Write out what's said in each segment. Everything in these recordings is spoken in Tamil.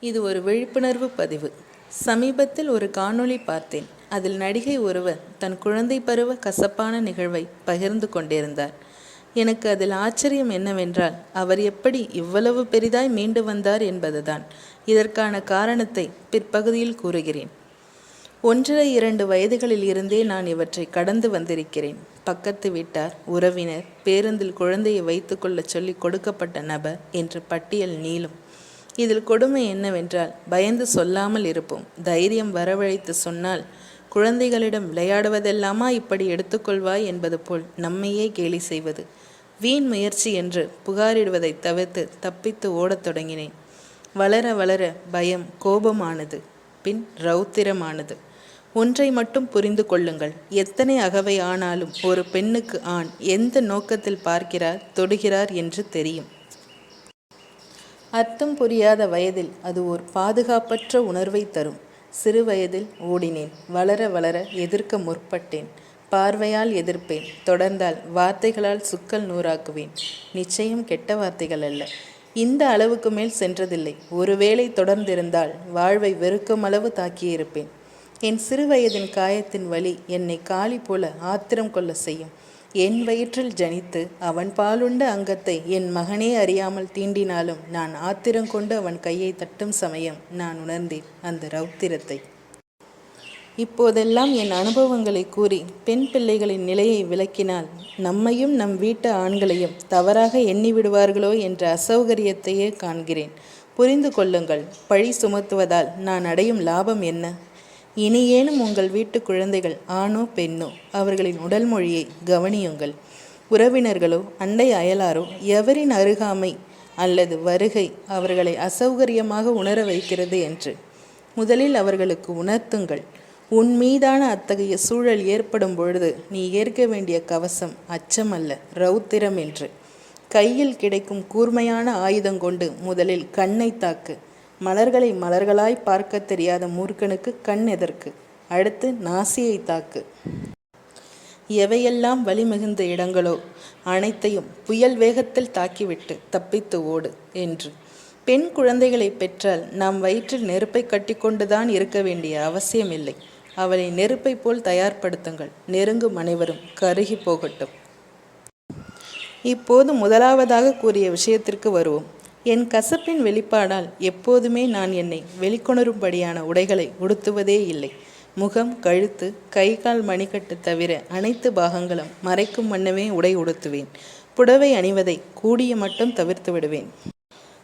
இது ஒரு விழிப்புணர்வு பதிவு. சமீபத்தில் ஒரு காணொளி பார்த்தேன். அதில் நடிகை ஒருவர் தன் குழந்தை பருவ கசப்பான நிகழ்வை பகிர்ந்து கொண்டிருந்தார். எனக்கு அதில் ஆச்சரியம் என்னவென்றால் அவர் எப்படி இவ்வளவு பெரிதாய் மீண்டு வந்தார் என்பதுதான். இதற்கான காரணத்தை பிற்பகுதியில் கூறுகிறேன். ஒன்றரை இரண்டு வயதுகளில் இருந்தே நான் இவற்றை கடந்து வந்திருக்கிறேன். பக்கத்து வீட்டார் உறவினர் பேருந்தில் குழந்தையை வைத்துக்கொள்ள சொல்லி கொடுக்கப்பட்ட நபர் என்று பட்டியல் நீளும். இதில் கொடுமை என்னவென்றால் பயந்து சொல்லாமல் இருப்போம். தைரியம் வரவழைத்து சொன்னால் குழந்தைகளிடம் விளையாடுவதெல்லாமா இப்படி எடுத்துக்கொள்வாய் என்பது போல் நம்மையே கேலி செய்வது. வீண் முயற்சி என்று புகாரிடுவதை தவிர்த்து தப்பித்து ஓடத் தொடங்கினேன். வளர வளர பயம் கோபமானது பின் ரௌத்திரமானது. ஒன்றை மட்டும் புரிந்து கொள்ளுங்கள். எத்தனை அகவை ஆனாலும் ஒரு பெண்ணுக்கு ஆண் எந்த நோக்கத்தில் பார்க்கிறார் தொடுகிறார் என்று தெரியும். அர்த்தம் புரியாத வயதில் அது ஓர் பாதுகாப்பற்ற உணர்வை தரும். சிறு வயதில் ஓடினேன். வளர வளர எதிர்க்க முற்பட்டேன். பார்வையால் எதிர்ப்பேன். தொடர்ந்தால் வார்த்தைகளால் சுக்கல் நூறாக்குவேன். நிச்சயம் கெட்ட வார்த்தைகள் அல்ல. இந்த அளவுக்கு மேல் சென்றதில்லை. ஒருவேளை தொடர்ந்திருந்தால் வாழ்வை வெறுக்கும் அளவு தாக்கியிருப்பேன். என் சிறுவயதின் காயத்தின் வலி என்னை காளி போல ஆத்திரம் கொள்ள செய்யும். என் வயிற்றில் ஜனித்து அவன் பாலுண்ட அங்கத்தை என் மகனே அறியாமல் தீண்டினாலும் நான் ஆத்திரம் கொண்டு அவன் கையை தட்டும் சமயம் நான் உணர்ந்தேன் அந்த ரௌத்திரத்தை. இப்போதெல்லாம் என் அனுபவங்களை கூறி பெண் பிள்ளைகளின் நிலையை விளக்கினால் நம்மையும் நம் வீட்டு ஆண்களையும் தவறாக எண்ணி விடுவார்களோ என்ற அசௌகரியத்தையே காண்கிறேன். புரிந்து கொள்ளுங்கள் பழி சுமத்துவதால் நான் அடையும் லாபம் என்ன? இனியேனும் உங்கள் வீட்டு குழந்தைகள் ஆணோ பெண்ணோ அவர்களின் உடல் மொழியை கவனியுங்கள். உறவினர்களோ அண்டை அயலாரோ எவரின் அருகாமை அல்லது வருகை அவர்களை அசௌகரியமாக உணர வைக்கிறது என்று முதலில் அவர்களுக்கு உணர்த்துங்கள். உன் மீதான அத்தகைய சூழல் ஏற்படும் பொழுது நீ ஏற்க வேண்டிய கவசம் அச்சம் அல்ல ரௌத்திரம் என்று. கையில் கிடைக்கும் கூர்மையான ஆயுதம் கொண்டு முதலில் கண்ணை தாக்கு. மலர்களை மலர்களாய் பார்க்க தெரியாத மூர்க்கனுக்கு கண் எதற்கு? அடுத்து நாசியை தாக்கு. எவையெல்லாம் வழிமிகுந்த இடங்களோ அனைத்தையும் புயல் வேகத்தில் தாக்கிவிட்டு தப்பித்து ஓடு என்று. பெண் குழந்தைகளை பெற்றால் நாம் வயிற்றில் நெருப்பை கட்டிக்கொண்டுதான் இருக்க வேண்டிய அவசியமில்லை. அவளை நெருப்பை போல் தயார்படுத்துங்கள். நெருங்கும் அனைவரும் கருகி போகட்டும். இப்போது முதலாவதாக கூறிய விஷயத்திற்கு வருவோம். என் கசப்பின் வெளிப்பாடால் எப்போதுமே நான் என்னை வெளிக்கொணரும்படியான உடைகளை உடுத்துவதே இல்லை. முகம் கழுத்து கை கால் மணிக்கட்டு தவிர அனைத்து பாகங்களும் மறைக்கும் வண்ணமே உடை உடுத்துவேன். புடவை அணிவதை கூடிய மட்டும் தவிர்த்து விடுவேன்.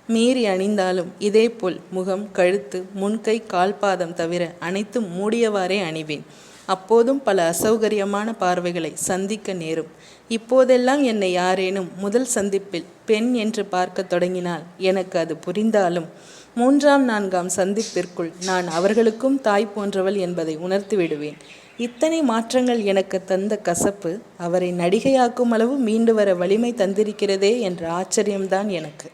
மீறி அணிந்தாலும் இதேபோல் முகம் கழுத்து முன்கை கால்பாதம் தவிர அனைத்தும் மூடியவாறே அணிவேன். அப்போதும் பல அசௌகரியமான பார்வைகளை சந்திக்க நேரும். இப்போதெல்லாம் என்னை யாரேனும் முதல் சந்திப்பில் பெண் என்று பார்க்க தொடங்கினால் எனக்கு அது புரிந்தாலும் மூன்றாம் நான்காம் சந்திப்பிற்குள் நான் அவர்களுக்கும் தாய் போன்றவள் என்பதை உணர்த்தி விடுவேன். இத்தனை மாற்றங்கள் எனக்கு தந்த கசப்பு அவரை நடிகையாக்கும் அளவு மீண்டு வர வலிமை தந்திருக்கிறதே என்ற ஆச்சரியம்தான் எனக்கு.